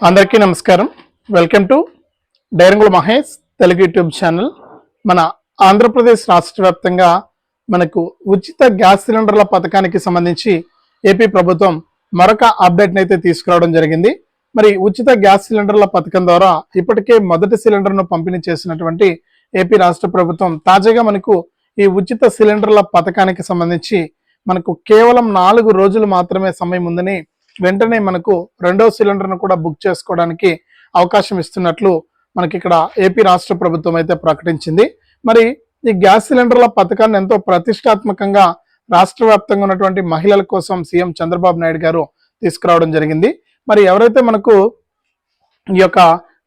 అందరికీ నమస్కారం. Welcome to డైరంగుల మహేష్ తెలుగు యూట్యూబ్ ఛానల్. మన ఆంధ్రప్రదేశ్ రాష్ట్ర వ్యాప్తంగా మనకు ఉచిత గ్యాస్ సిలిండర్ల పథకానికి సంబంధించి ఏపీ ప్రభుత్వం మరొక అప్డేట్ని అయితే తీసుకురావడం జరిగింది. మరి ఉచిత గ్యాస్ సిలిండర్ల పథకం ద్వారా ఇప్పటికే మొదటి సిలిండర్ను పంపిణీ చేసినటువంటి ఏపీ రాష్ట్ర ప్రభుత్వం తాజాగా మనకు ఈ ఉచిత సిలిండర్ల పథకానికి సంబంధించి మనకు కేవలం నాలుగు రోజులు మాత్రమే సమయం ఉందని వెంటనే మనకు రెండో సిలిండర్ను కూడా బుక్ చేసుకోవడానికి అవకాశం ఇస్తున్నట్లు మనకి ఇక్కడ ఏపీ రాష్ట్ర ప్రభుత్వం అయితే ప్రకటించింది. మరి ఈ గ్యాస్ సిలిండర్ల పథకాన్ని ఎంతో ప్రతిష్టాత్మకంగా రాష్ట్ర వ్యాప్తంగా ఉన్నటువంటి మహిళల కోసం సీఎం చంద్రబాబు నాయుడు గారు తీసుకురావడం జరిగింది. మరి ఎవరైతే మనకు ఈ యొక్క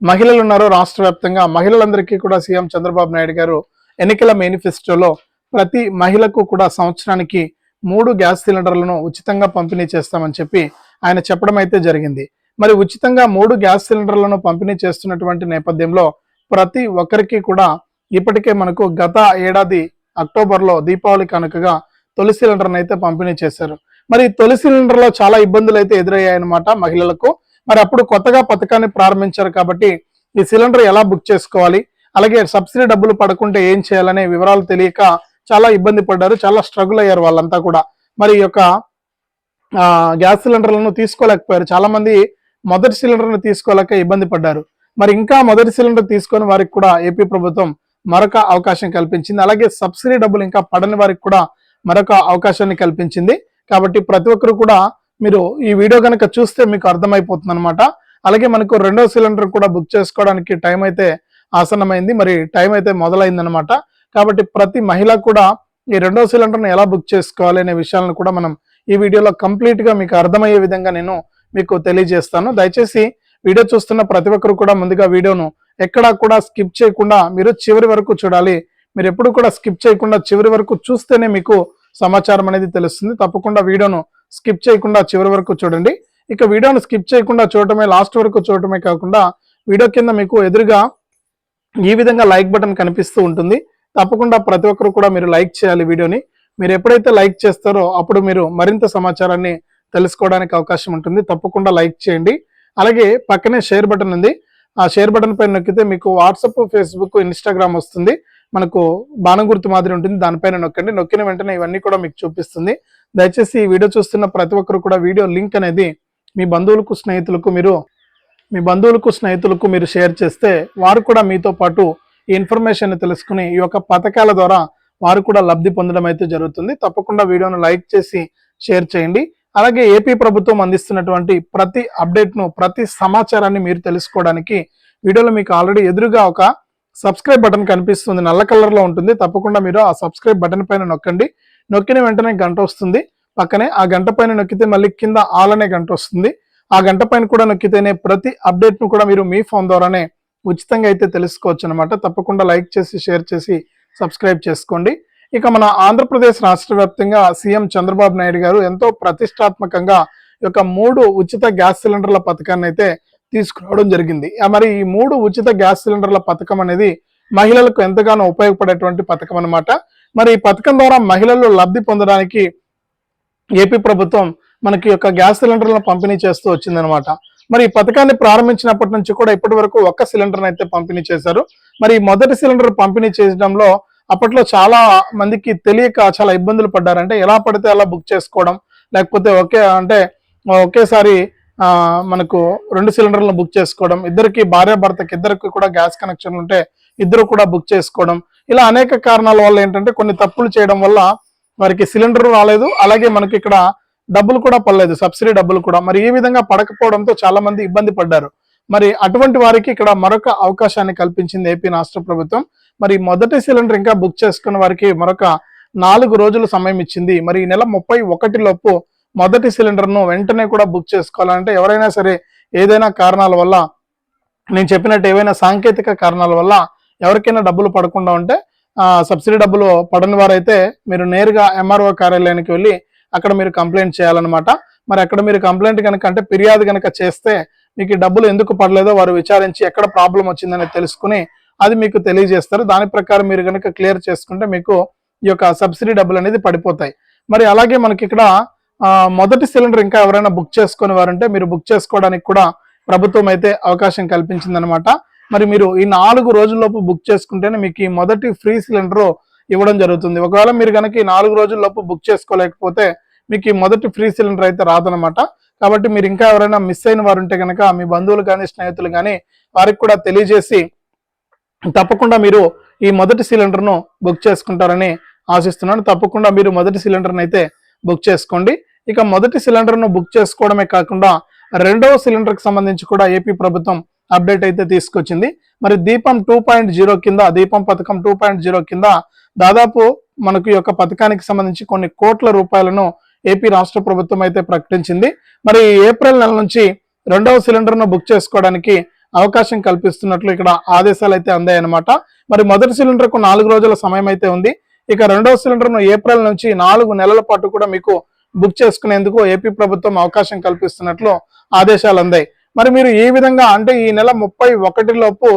మహిళలు ఉన్నారో రాష్ట్ర వ్యాప్తంగా మహిళలందరికీ కూడా సీఎం చంద్రబాబు నాయుడు గారు ఎన్నికల మేనిఫెస్టోలో ప్రతి మహిళకు కూడా సంవత్సరానికి మూడు గ్యాస్ సిలిండర్లను ఉచితంగా పంపిణీ చేస్తామని చెప్పి ఆయన చెప్పడం అయితే జరిగింది. మరి ఉచితంగా మూడు గ్యాస్ సిలిండర్లను పంపిణీ చేస్తున్నటువంటి నేపథ్యంలో ప్రతి ఒక్కరికి కూడా ఇప్పటికే మనకు గత ఏడాది అక్టోబర్లో దీపావళి కనుకగా తొలి సిలిండర్ను అయితే పంపిణీ చేశారు. మరి తొలి సిలిండర్లో చాలా ఇబ్బందులు అయితే ఎదురయ్యాయన్నమాట మహిళలకు. మరి అప్పుడు కొత్తగా పథకాన్ని ప్రారంభించారు కాబట్టి ఈ సిలిండర్ ఎలా బుక్ చేసుకోవాలి? అలాగే సబ్సిడీ డబ్బులు పడకుంటే ఏం చేయాలనే వివరాలు తెలియక చాలా ఇబ్బంది పడ్డారు చాలా స్ట్రగుల్ అయ్యారు వాళ్ళంతా కూడా. మరి ఈ యొక్క గ్యాస్ సిలిండర్లను తీసుకోలేకపోయారు. చాలా మంది మొదటి సిలిండర్ను తీసుకోలేక ఇబ్బంది పడ్డారు. మరి ఇంకా మొదటి సిలిండర్ తీసుకొని వారికి కూడా ఏపీ ప్రభుత్వం మరొక అవకాశం కల్పించింది. అలాగే సబ్సిడీ డబ్బులు ఇంకా పడని వారికి కూడా మరొక అవకాశాన్ని కల్పించింది. కాబట్టి ప్రతి ఒక్కరు కూడా మీరు ఈ వీడియో కనుక చూస్తే మీకు అర్థమైపోతుంది అనమాట అలాగే మనకు రెండో సిలిండర్ కూడా బుక్ చేసుకోవడానికి టైం అయితే ఆసన్నమైంది. మరి టైం అయితే మొదలైంది అనమాట కాబట్టి ప్రతి మహిళ కూడా ఈ రెండో సిలిండర్ను ఎలా బుక్ చేసుకోవాలి అనే విషయాలను కూడా మనం ఈ వీడియోలో కంప్లీట్గా మీకు అర్థమయ్యే విధంగా నేను మీకు తెలియజేస్తాను. దయచేసి వీడియో చూస్తున్న ప్రతి ఒక్కరు కూడా ముందుగా వీడియోను ఎక్కడా కూడా స్కిప్ చేయకుండా మీరు చివరి వరకు చూడాలి. మీరు ఎప్పుడు కూడా స్కిప్ చేయకుండా చివరి వరకు చూస్తేనే మీకు సమాచారం అనేది తెలుస్తుంది. తప్పకుండా వీడియోను స్కిప్ చేయకుండా చివరి వరకు చూడండి. ఇక వీడియోను స్కిప్ చేయకుండా చూడటమే లాస్ట్ వరకు చూడటమే కాకుండా వీడియో కింద మీకు ఎదురుగా ఈ విధంగా లైక్ బటన్ కనిపిస్తూ ఉంటుంది. తప్పకుండా ప్రతి ఒక్కరు కూడా మీరు లైక్ చేయాలి వీడియోని. మీరు ఎప్పుడైతే లైక్ చేస్తారో అప్పుడు మీరు మరింత సమాచారాన్ని తెలుసుకోవడానికి అవకాశం ఉంటుంది. తప్పకుండా లైక్ చేయండి. అలాగే పక్కనే షేర్ బటన్ ఉంది. ఆ షేర్ బటన్ పైన నొక్కితే మీకు వాట్సప్ ఫేస్బుక్ ఇన్స్టాగ్రామ్ వస్తుంది. మనకు బాణం గుర్తు మాదిరి ఉంటుంది. దానిపైన నొక్కండి. నొక్కిన వెంటనే ఇవన్నీ కూడా మీకు చూపిస్తుంది. దయచేసి ఈ వీడియో చూస్తున్న ప్రతి ఒక్కరు కూడా వీడియో లింక్ అనేది మీ బంధువులకు స్నేహితులకు మీరు మీ బంధువులకు స్నేహితులకు మీరు షేర్ చేస్తే వారు కూడా మీతో పాటు ఈ ఇన్ఫర్మేషన్ తెలుసుకుని ఈ యొక్క పథకాల ద్వారా వారు కూడా లబ్ధి పొందడం అయితే జరుగుతుంది. తప్పకుండా వీడియోను లైక్ చేసి షేర్ చేయండి. అలాగే ఏపీ ప్రభుత్వం అందిస్తున్నటువంటి ప్రతి అప్డేట్ను ప్రతి సమాచారాన్ని మీరు తెలుసుకోవడానికి వీడియోలో మీకు ఆల్రెడీ ఎదురుగా ఒక సబ్స్క్రైబ్ బటన్ కనిపిస్తుంది. నల్ల కలర్లో ఉంటుంది. తప్పకుండా మీరు ఆ సబ్స్క్రైబ్ బటన్ పైన నొక్కండి. నొక్కిన వెంటనే గంట వస్తుంది. పక్కనే ఆ గంట పైన నొక్కితే మళ్ళీ కింద ఆల్ అనే గంట వస్తుంది. ఆ గంట పైన కూడా నొక్కితేనే ప్రతి అప్డేట్ను కూడా మీరు మీ ఫోన్ ద్వారానే ఉచితంగా అయితే తెలుసుకోవచ్చు అనమాట తప్పకుండా లైక్ చేసి షేర్ చేసి సబ్స్క్రైబ్ చేసుకోండి. ఇక మన ఆంధ్రప్రదేశ్ రాష్ట్ర వ్యాప్తంగా సీఎం చంద్రబాబు నాయుడు గారు ఎంతో ప్రతిష్టాత్మకంగా ఈ యొక్క మూడు ఉచిత గ్యాస్ సిలిండర్ల పథకాన్ని అయితే తీసుకురావడం జరిగింది. మరి ఈ మూడు ఉచిత గ్యాస్ సిలిండర్ల పథకం అనేది మహిళలకు ఎంతగానో ఉపయోగపడేటువంటి పథకం అన్నమాట. మరి ఈ పథకం ద్వారా మహిళలు లబ్ధి పొందడానికి ఏపీ ప్రభుత్వం మనకి యొక్క గ్యాస్ సిలిండర్లను పంపిణీ చేస్తూ వచ్చిందనమాట మరి ఈ పథకాన్ని ప్రారంభించినప్పటి నుంచి కూడా ఇప్పటి వరకు ఒక్క సిలిండర్ అయితే పంపిణీ చేశారు. మరి మొదటి సిలిండర్ పంపిణీ చేయడంలో అప్పట్లో చాలా మందికి తెలియక చాలా ఇబ్బందులు పడ్డారు అంటే ఎలా పడితే అలా బుక్ చేసుకోవడం లేకపోతే ఒకే అంటే ఒకేసారి మనకు రెండు సిలిండర్లను బుక్ చేసుకోవడం ఇద్దరికి భార్య భర్తకి ఇద్దరికి కూడా గ్యాస్ కనెక్షన్ ఉంటే ఇద్దరు కూడా బుక్ చేసుకోవడం. ఇలా అనేక కారణాల వల్ల ఏంటంటే కొన్ని తప్పులు చేయడం వల్ల వారికి సిలిండర్ రాలేదు అలాగే మనకి ఇక్కడ డబ్బులు కూడా పడలేదు సబ్సిడీ డబ్బులు కూడా. మరి ఈ విధంగా పడకపోవడంతో చాలా మంది ఇబ్బంది పడ్డారు. మరి అటువంటి వారికి ఇక్కడ మరొక అవకాశాన్ని కల్పించింది ఏపీ రాష్ట్ర ప్రభుత్వం. మరి మొదటి సిలిండర్ ఇంకా బుక్ చేసుకున్న వారికి మరొక నాలుగు రోజులు సమయం ఇచ్చింది. మరి ఈ నెల ముప్పై ఒకటి లోపు మొదటి సిలిండర్ను వెంటనే కూడా బుక్ చేసుకోవాలంటే ఎవరైనా సరే ఏదైనా కారణాల వల్ల నేను చెప్పినట్టు ఏవైనా సాంకేతిక కారణాల వల్ల ఎవరికైనా డబ్బులు పడకుండా ఉంటే సబ్సిడీ డబ్బులు పడని వారైతే మీరు నేరుగా ఎంఆర్ఓ కార్యాలయానికి వెళ్ళి అక్కడ మీరు కంప్లైంట్ చేయాలన్నమాట. మరి అక్కడ మీరు కంప్లైంట్ కనుక అంటే ఫిర్యాదు కనుక చేస్తే మీకు డబ్బులు ఎందుకు పడలేదో వారు విచారించి ఎక్కడ ప్రాబ్లం వచ్చిందని తెలుసుకుని అది మీకు తెలియజేస్తారు. దాని ప్రకారం మీరు కనుక క్లియర్ చేసుకుంటే మీకు ఈ యొక్క సబ్సిడీ డబ్బులు అనేది పడిపోతాయి. మరి అలాగే మనకి ఇక్కడ మొదటి సిలిండర్ ఇంకా ఎవరైనా బుక్ చేసుకునే వారంటే మీరు బుక్ చేసుకోవడానికి కూడా ప్రభుత్వం అయితే అవకాశం కల్పించిందనమాట మరి మీరు ఈ నాలుగు రోజుల్లోపు బుక్ చేసుకుంటేనే మీకు ఈ మొదటి ఫ్రీ సిలిండర్ ఇవ్వడం జరుగుతుంది. ఒకవేళ మీరు కనుక ఈ నాలుగు రోజుల్లోపు బుక్ చేసుకోలేకపోతే మీకు ఈ మొదటి ఫ్రీ సిలిండర్ అయితే రాదనమాట కాబట్టి మీరు ఇంకా ఎవరైనా మిస్ అయిన వారు ఉంటే కనుక మీ బంధువులు కానీ స్నేహితులు కానీ వారికి కూడా తెలియజేసి తప్పకుండా మీరు ఈ మొదటి సిలిండర్ను బుక్ చేసుకుంటారని ఆశిస్తున్నాను. తప్పకుండా మీరు మొదటి సిలిండర్ని అయితే బుక్ చేసుకోండి. ఇక మొదటి సిలిండర్ను బుక్ చేసుకోవడమే కాకుండా రెండవ సిలిండర్కి సంబంధించి కూడా ఏపీ ప్రభుత్వం అప్డేట్ అయితే తీసుకొచ్చింది. మరి దీపం టూ పాయింట్ జీరో కింద దీపం పథకం టూ పాయింట్ జీరో కింద దాదాపు మనకు యొక్క పథకానికి సంబంధించి కొన్ని కోట్ల రూపాయలను ఏపీ రాష్ట్ర ప్రభుత్వం అయితే ప్రకటించింది. మరి ఏప్రిల్ నెల నుంచి రెండవ సిలిండర్ను బుక్ చేసుకోవడానికి అవకాశం కల్పిస్తున్నట్లు ఇక్కడ ఆదేశాలు అయితే అందాయన్నమాట. మరి మొదటి సిలిండర్కు నాలుగు రోజుల సమయం అయితే ఉంది. ఇక రెండవ సిలిండర్ను ఏప్రిల్ నుంచి నాలుగు నెలల పాటు కూడా మీకు బుక్ చేసుకునేందుకు ఏపీ ప్రభుత్వం అవకాశం కల్పిస్తున్నట్లు ఆదేశాలు అందాయి. మరి మీరు ఈ విధంగా అంటే ఈ నెల ముప్పై ఒకటి లోపు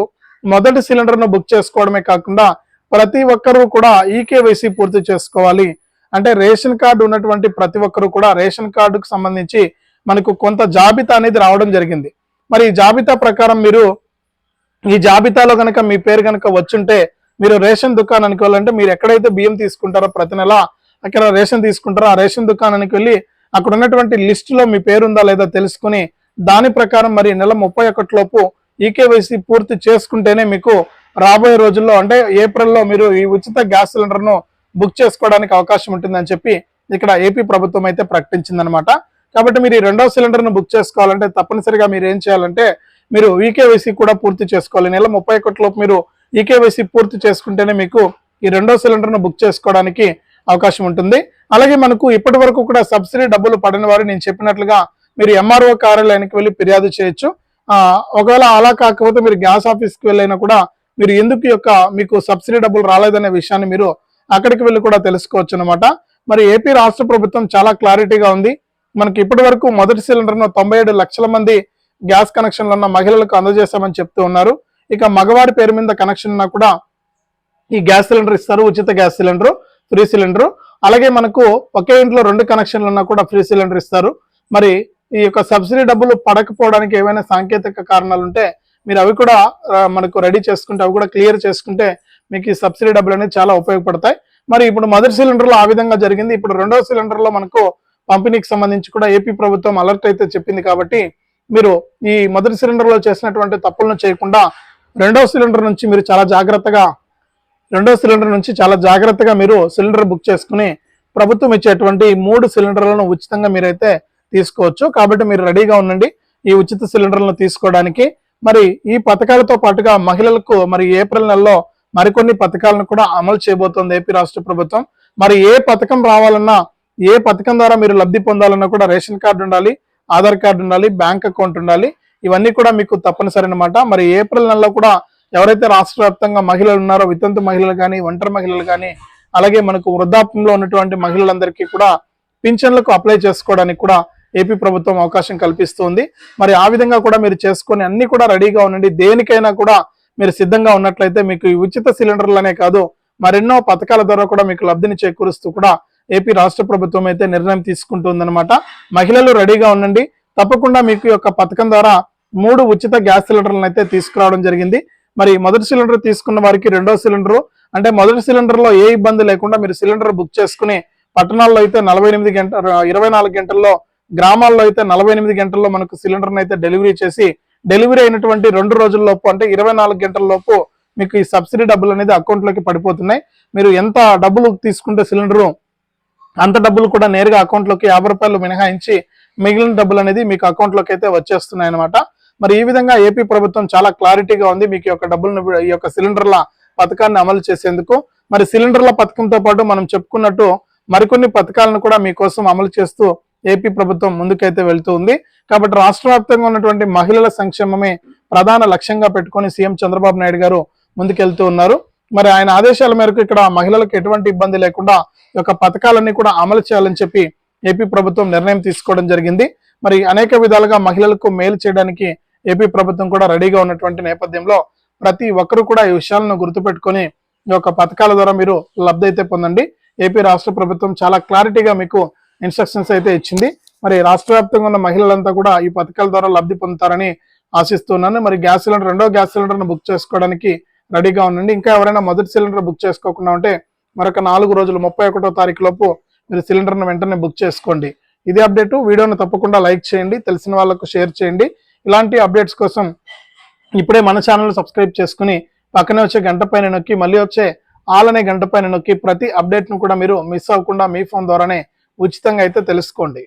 మొదటి సిలిండర్ను బుక్ చేసుకోవడమే కాకుండా ప్రతి ఒక్కరూ కూడా ఈకేవైసీ పూర్తి చేసుకోవాలి. అంటే రేషన్ కార్డు ఉన్నటువంటి ప్రతి ఒక్కరూ కూడా రేషన్ కార్డుకు సంబంధించి మనకు కొంత జాబితా అనేది రావడం జరిగింది. మరి ఈ జాబితా ప్రకారం మీరు ఈ జాబితాలో కనుక మీ పేరు కనుక వచ్చుంటే మీరు రేషన్ దుకాణానికి వెళ్ళాలంటే మీరు ఎక్కడైతే బియ్యం తీసుకుంటారో ప్రతి నెల అక్కడ రేషన్ తీసుకుంటారో ఆ రేషన్ దుకాణానికి వెళ్ళి అక్కడ ఉన్నటువంటి లిస్ట్లో మీ పేరు ఉందా లేదా తెలుసుకుని దాని ప్రకారం మరి నెల ముప్పై ఒకటి లోపు ఈకేవైసీ పూర్తి చేసుకుంటేనే మీకు రాబోయే రోజుల్లో అంటే ఏప్రిల్లో మీరు ఈ ఉచిత గ్యాస్ సిలిండర్ను బుక్ చేసుకోవడానికి అవకాశం ఉంటుందని చెప్పి ఇక్కడ ఏపీ ప్రభుత్వం అయితే ప్రకటించిందనమాట కాబట్టి మీరు ఈ రెండవ సిలిండర్ను బుక్ చేసుకోవాలంటే తప్పనిసరిగా మీరు ఏం చేయాలంటే మీరు ఈకేవైసీ కూడా పూర్తి చేసుకోవాలి. నెల ముప్పై ఒకటిలోపు మీరు ఈకేవైసీ పూర్తి చేసుకుంటేనే మీకు ఈ రెండో సిలిండర్ను బుక్ చేసుకోవడానికి అవకాశం ఉంటుంది. అలాగే మనకు ఇప్పటి వరకు కూడా సబ్సిడీ డబ్బులు పడిన వారు నేను చెప్పినట్లుగా మీరు ఎంఆర్ఓ కార్యాలయానికి వెళ్ళి ఫిర్యాదు చేయొచ్చు. ఒకవేళ అలా కాకపోతే మీరు గ్యాస్ ఆఫీస్కి వెళ్ళైనా కూడా మీరు ఎందుకు యొక్క మీకు సబ్సిడీ డబ్బులు రాలేదనే విషయాన్ని మీరు అక్కడికి వెళ్ళి కూడా తెలుసుకోవచ్చు అనమాట మరి ఏపీ రాష్ట్ర ప్రభుత్వం చాలా క్లారిటీగా ఉంది. మనకి ఇప్పటి వరకు మొదటి సిలిండర్ను తొంభై ఏడు లక్షల మంది గ్యాస్ కనెక్షన్లు ఉన్న మహిళలకు అందజేశామని చెప్తూ ఉన్నారు. ఇక మగవారి పేరు మీద కనెక్షన్ ఉన్నా కూడా ఈ గ్యాస్ సిలిండర్ ఇస్తారు ఉచిత గ్యాస్ సిలిండర్ ఫ్రీ సిలిండర్. అలాగే మనకు ఒకే ఇంట్లో రెండు కనెక్షన్లు ఉన్నా కూడా ఫ్రీ సిలిండర్ ఇస్తారు. మరి ఈ యొక్క సబ్సిడీ డబ్బులు పడకపోవడానికి ఏమైనా సాంకేతిక కారణాలు ఉంటే మీరు అవి కూడా మనకు రెడీ చేసుకుంటే అవి కూడా క్లియర్ చేసుకుంటే మీకు ఈ సబ్సిడీ డబ్బులు అనేది చాలా ఉపయోగపడతాయి. మరి ఇప్పుడు మొదటి సిలిండర్లో ఆ విధంగా జరిగింది. ఇప్పుడు రెండవ సిలిండర్లో మనకు పంపిణీకి సంబంధించి కూడా ఏపీ ప్రభుత్వం అలర్ట్ అయితే చెప్పింది కాబట్టి మీరు ఈ మొదటి సిలిండర్లో చేసినటువంటి తప్పులను చేయకుండా రెండవ సిలిండర్ నుంచి మీరు చాలా జాగ్రత్తగా రెండో సిలిండర్ నుంచి చాలా జాగ్రత్తగా మీరు సిలిండర్ బుక్ చేసుకుని ప్రభుత్వం ఇచ్చేటువంటి మూడు సిలిండర్లను ఉచితంగా మీరైతే తీసుకోవచ్చు. కాబట్టి మీరు రెడీగా ఉండండి ఈ ఉచిత సిలిండర్లను తీసుకోవడానికి. మరి ఈ పథకాలతో పాటుగా మహిళలకు మరి ఏప్రిల్ నెలలో మరికొన్ని పథకాలను కూడా అమలు చేయబోతోంది ఏపీ రాష్ట్ర ప్రభుత్వం. మరి ఏ పథకం రావాలన్నా ఏ పథకం ద్వారా మీరు లబ్ధి పొందాలన్నా కూడా రేషన్ కార్డు ఉండాలి ఆధార్ కార్డు ఉండాలి బ్యాంక్ అకౌంట్ ఉండాలి ఇవన్నీ కూడా మీకు తప్పనిసరి అనమాట మరి ఏప్రిల్ నెలలో కూడా ఎవరైతే రాష్ట్ర వ్యాప్తంగా మహిళలు ఉన్నారో వితంతు మహిళలు కానీ ఒంటరి మహిళలు కానీ అలాగే మనకు వృద్ధాప్యంలో ఉన్నటువంటి మహిళలందరికీ కూడా పింఛన్లకు అప్లై చేసుకోవడానికి కూడా ఏపీ ప్రభుత్వం అవకాశం కల్పిస్తుంది. మరి ఆ విధంగా కూడా మీరు చేసుకొని అన్ని కూడా రెడీగా ఉండండి. దేనికైనా కూడా మీరు సిద్ధంగా ఉన్నట్లయితే మీకు ఈ ఉచిత సిలిండర్లనే కాదు మరెన్నో పథకాల ద్వారా కూడా మీకు లబ్ధిని చేకూరుస్తూ కూడా ఏపీ రాష్ట్ర ప్రభుత్వం అయితే నిర్ణయం తీసుకుంటుందన్నమాట. మహిళలు రెడీగా ఉండండి. తప్పకుండా మీకు యొక్క పథకం ద్వారా మూడు ఉచిత గ్యాస్ సిలిండర్లను అయితే తీసుకురావడం జరిగింది. మరి మొదటి సిలిండర్ తీసుకున్న వారికి రెండో సిలిండర్. అంటే మొదటి సిలిండర్లో ఏ ఇబ్బంది లేకుండా మీరు సిలిండర్ బుక్ చేసుకుని పట్టణాల్లో అయితే నలభై ఎనిమిది గంట ఇరవై నాలుగు గంటల్లో గ్రామాల్లో అయితే నలభై ఎనిమిది గంటల్లో మనకు సిలిండర్ను అయితే డెలివరీ చేసి డెలివరీ అయినటువంటి రెండు రోజుల లోపు అంటే ఇరవై నాలుగు గంటల లోపు మీకు ఈ సబ్సిడీ డబ్బులు అనేది అకౌంట్లోకి పడిపోతున్నాయి. మీరు ఎంత డబ్బులు తీసుకుంటే సిలిండర్ అంత డబ్బులు కూడా నేరుగా అకౌంట్లోకి యాభై రూపాయలు మినహాయించి మిగిలిన డబ్బులు అనేది మీకు అకౌంట్లోకి అయితే వచ్చేస్తున్నాయి అనమాట మరి ఈ విధంగా ఏపీ ప్రభుత్వం చాలా క్లారిటీగా ఉంది. మీకు యొక్క డబ్బులను ఈ యొక్క సిలిండర్ల పథకాన్ని అమలు చేసేందుకు. మరి సిలిండర్ల పథకంతో పాటు మనం చెప్పుకున్నట్టు మరికొన్ని పథకాలను కూడా మీకోసం అమలు చేస్తూ ఏపీ ప్రభుత్వం ముందుకైతే వెళ్తూ ఉంది. కాబట్టి రాష్ట్ర వ్యాప్తంగా ఉన్నటువంటి మహిళల సంక్షేమమే ప్రధాన లక్ష్యంగా పెట్టుకొని సీఎం చంద్రబాబు నాయుడు గారు ముందుకెళ్తూ ఉన్నారు. మరి ఆయన ఆదేశాల మేరకు ఇక్కడ మహిళలకు ఎటువంటి ఇబ్బంది లేకుండా ఈ యొక్క పథకాలన్నీ కూడా అమలు చేయాలని చెప్పి ఏపీ ప్రభుత్వం నిర్ణయం తీసుకోవడం జరిగింది. మరి అనేక విధాలుగా మహిళలకు మేలు చేయడానికి ఏపీ ప్రభుత్వం కూడా రెడీగా ఉన్నటువంటి నేపథ్యంలో ప్రతి ఒక్కరు కూడా ఈ విషయాలను గుర్తుపెట్టుకొని ఈ యొక్క పథకాల ద్వారా మీరు లబ్ధి అయితే పొందండి. ఏపీ రాష్ట్ర ప్రభుత్వం చాలా క్లారిటీగా మీకు ఇన్స్ట్రక్షన్స్ అయితే ఇచ్చింది. మరి రాష్ట్ర వ్యాప్తంగా ఉన్న మహిళలంతా కూడా ఈ పథకాల ద్వారా లబ్ధి పొందుతారని ఆశిస్తున్నాను. మరి గ్యాస్ సిలిండర్ రెండో గ్యాస్ సిలిండర్ను బుక్ చేసుకోవడానికి రెడీగా ఉండండి. ఇంకా ఎవరైనా మొదటి సిలిండర్ బుక్ చేసుకోకుండా ఉంటే మరొక నాలుగు రోజులు ముప్పై ఒకటో తారీఖు లోపు మీరు సిలిండర్ను వెంటనే బుక్ చేసుకోండి. ఇది అప్డేట్. వీడియోను తప్పకుండా లైక్ చేయండి. తెలిసిన వాళ్ళకు షేర్ చేయండి. ఇలాంటి అప్డేట్స్ కోసం ఇప్పుడే మన ఛానల్ సబ్స్క్రైబ్ చేసుకుని పక్కనే వచ్చే గంట పైన నొక్కి మళ్ళీ వచ్చే ఆల్ అనే గంట పైన నొక్కి ప్రతి అప్డేట్ను కూడా మీరు మిస్ అవ్వకుండా మీ ఫోన్ ద్వారానే ఉచితంగా అయితే తెలుసుకోండి.